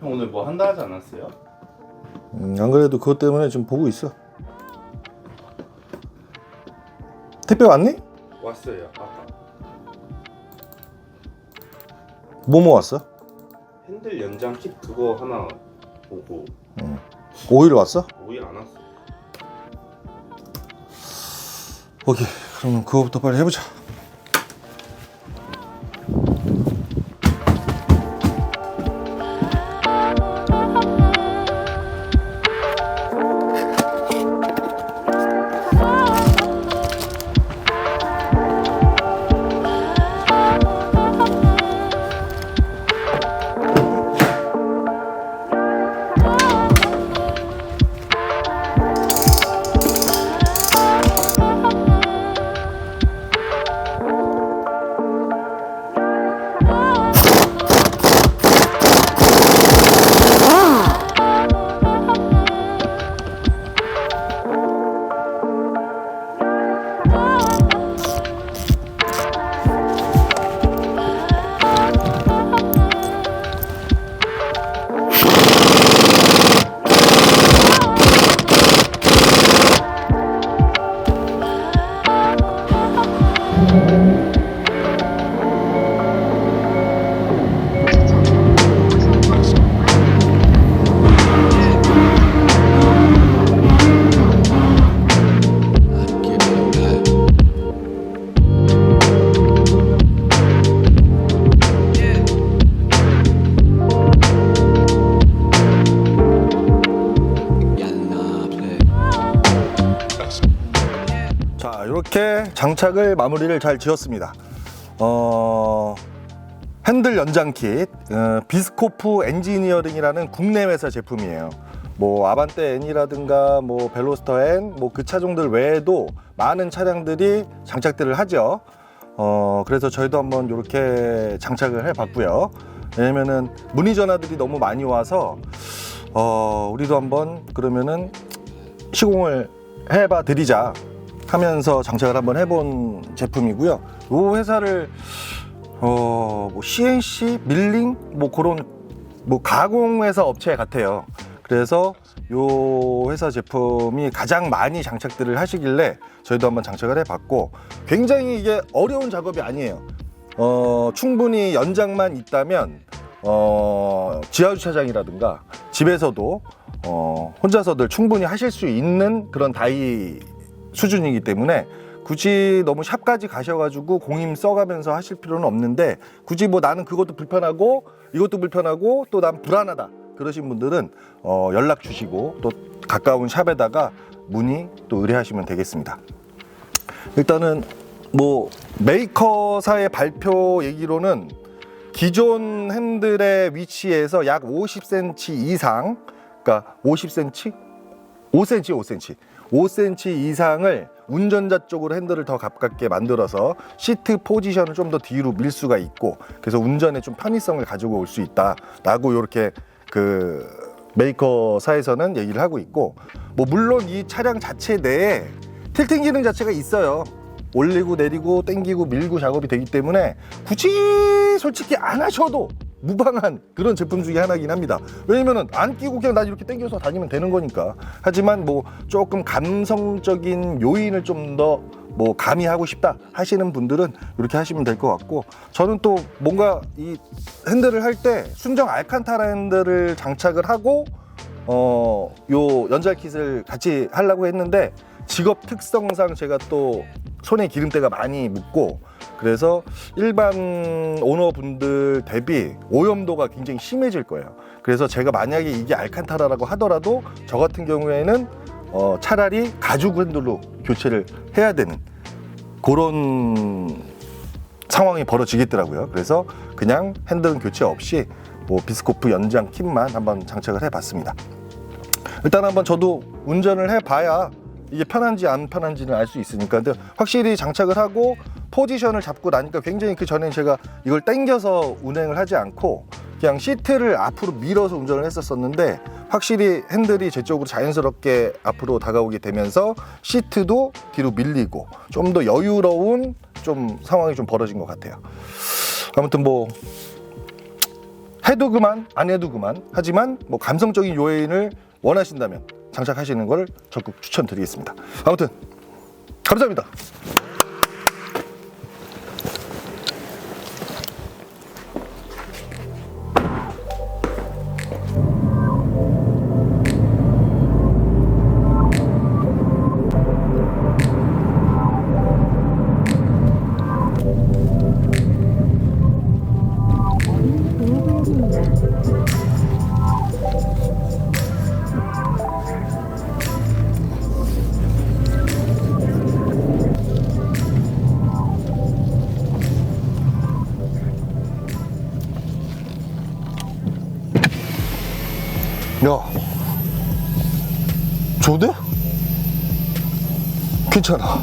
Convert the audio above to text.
형 오늘 뭐 한다 하지 않았어요? 음, 안 그래도 그것 때문에 지금 보고 있어. 택배 왔니? 왔어요 아까 뭐뭐 왔어? 핸들 연장 킷 그거 하나 보고 오일 왔어? 오일 안 왔어 오케이. 그러면 그거부터 빨리 해보자. 이렇게 장착을 마무리를 잘 지었습니다. 어, 핸들 연장 킷, 어, 비스코프 엔지니어링이라는 국내 회사 제품이에요. 뭐 아반떼 N이라든가 뭐 벨로스터 N, 뭐 그 차종들 외에도 많은 차량들이 장착들을 하죠. 어, 그래서 저희도 한번 이렇게 장착을 해봤고요. 왜냐면은 문의 전화들이 너무 많이 와서 어, 우리도 한번 그러면은 시공을 해봐 드리자 하면서 장착을 한번 해본 제품이고요. 이 회사를 어, 뭐 CNC 밀링 뭐 그런 뭐 가공회사 업체 같아요. 그래서 요 회사 제품이 가장 많이 장착들을 하시길래 저희도 한번 장착을 해봤고 굉장히 이게 어려운 작업이 아니에요. 어, 충분히 연장만 있다면 어, 지하 주차장이라든가 집에서도 어, 혼자서들 충분히 하실 수 있는 그런 다이 수준이기 때문에 굳이 너무 샵까지 가셔가지고 공임 써가면서 하실 필요는 없는데 굳이 뭐 나는 그것도 불편하고 이것도 불편하고 또 난 불안하다 그러신 분들은 어, 연락 주시고 또 가까운 샵에다가 문의 또 의뢰하시면 되겠습니다. 일단은 뭐 메이커사의 발표 얘기로는 기존 핸들의 위치에서 약 50cm 이상, 그러니까 50cm, 5cm, 5cm, 5cm 이상을 운전자 쪽으로 핸들을 더 가깝게 만들어서 시트 포지션을 좀 더 뒤로 밀 수가 있고 그래서 운전에 좀 편의성을 가지고 올 수 있다라고 이렇게 그 메이커사에서는 얘기를 하고 있고 뭐 물론 이 차량 자체 내에 틸팅 기능 자체가 있어요. 올리고 내리고 땡기고 밀고 작업이 되기 때문에 굳이 솔직히 안 하셔도 무방한 그런 제품 중에 하나긴 합니다. 왜냐면은 안 끼고 그냥 나 이렇게 땡겨서 다니면 되는 거니까. 하지만 뭐 조금 감성적인 요인을 좀 더 뭐 가미하고 싶다 하시는 분들은 이렇게 하시면 될 것 같고 저는 또 뭔가 이 핸들을 할 때 순정 알칸타라 핸들을 장착을 하고 어, 요 연잘 킷을 같이 하려고 했는데 직업 특성상 제가 또 손에 기름때가 많이 묻고 그래서 일반 오너분들 대비 오염도가 굉장히 심해질 거예요. 그래서 제가 만약에 이게 알칸타라라고 하더라도 저 같은 경우에는 어, 차라리 가죽 핸들로 교체를 해야 되는 그런 상황이 벌어지겠더라고요. 그래서 그냥 핸들은 교체 없이 뭐 비스코프 연장 kit만 한번 장착을 해봤습니다. 일단 한번 저도 운전을 해봐야 이게 편한지 안 편한지는 알 수 있으니까 근데 확실히 장착을 하고 포지션을 잡고 나니까 굉장히 그 전에 제가 이걸 당겨서 운행을 하지 않고 그냥 시트를 앞으로 밀어서 운전을 했었었는데 확실히 핸들이 제 쪽으로 자연스럽게 앞으로 다가오게 되면서 시트도 뒤로 밀리고 좀 더 여유로운 좀 상황이 좀 벌어진 것 같아요. 아무튼 뭐 해도 그만 안 해도 그만 하지만 뭐 감성적인 요인을 원하신다면 장착하시는 걸 적극 추천드리겠습니다. 아무튼 감사합니다. 야, 좋은데? 괜찮아.